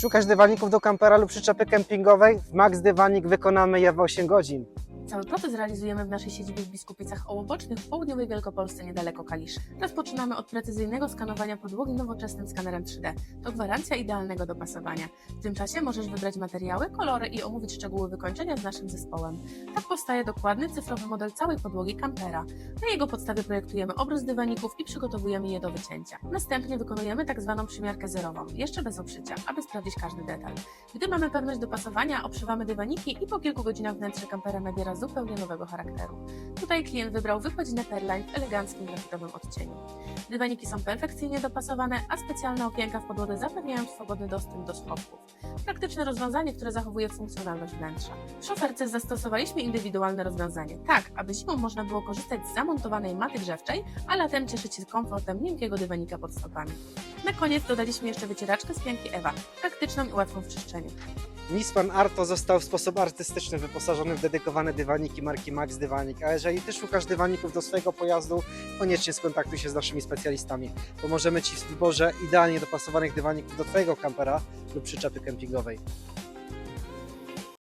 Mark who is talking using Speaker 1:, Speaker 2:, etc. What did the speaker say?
Speaker 1: Szukasz dywaników do kampera lub przyczepy kempingowej? W Max Dywanik wykonamy je w 8 godzin.
Speaker 2: Cały proces realizujemy w naszej siedzibie w Biskupicach Ołobocznych w południowej Wielkopolsce niedaleko Kaliszy. Rozpoczynamy od precyzyjnego skanowania podłogi nowoczesnym skanerem 3D. To gwarancja idealnego dopasowania. W tym czasie możesz wybrać materiały, kolory i omówić szczegóły wykończenia z naszym zespołem. Tak powstaje dokładny cyfrowy model całej podłogi kampera. Na jego podstawie projektujemy obraz dywaników i przygotowujemy je do wycięcia. Następnie wykonujemy tak zwaną przymiarkę zerową, jeszcze bez obszycia, aby sprawdzić każdy detal. Gdy mamy pewność dopasowania, obszywamy dywaniki i po kilku godzinach wnętrze kampera nabiera zupełnie nowego charakteru. Tutaj klient wybrał wykładzinę Perline w eleganckim grafitowym odcieniu. Dywaniki są perfekcyjnie dopasowane, a specjalne okienka w podłodze zapewniają swobodny dostęp do schowków. Praktyczne rozwiązanie, które zachowuje funkcjonalność wnętrza. W szoferce zastosowaliśmy indywidualne rozwiązanie, tak aby zimą można było korzystać z zamontowanej maty grzewczej, a latem cieszyć się komfortem miękkiego dywanika pod stopami. Na koniec dodaliśmy jeszcze wycieraczkę z pianki Ewa, praktyczną i łatwą w czyszczeniu.
Speaker 1: Nispan Arto został w sposób artystyczny wyposażony w dedykowane dywaniki marki Max Dywanik. A jeżeli Ty szukasz dywaników do swojego pojazdu, koniecznie skontaktuj się z naszymi specjalistami. Pomożemy Ci w wyborze idealnie dopasowanych dywaników do Twojego kampera lub przyczepy kempingowej.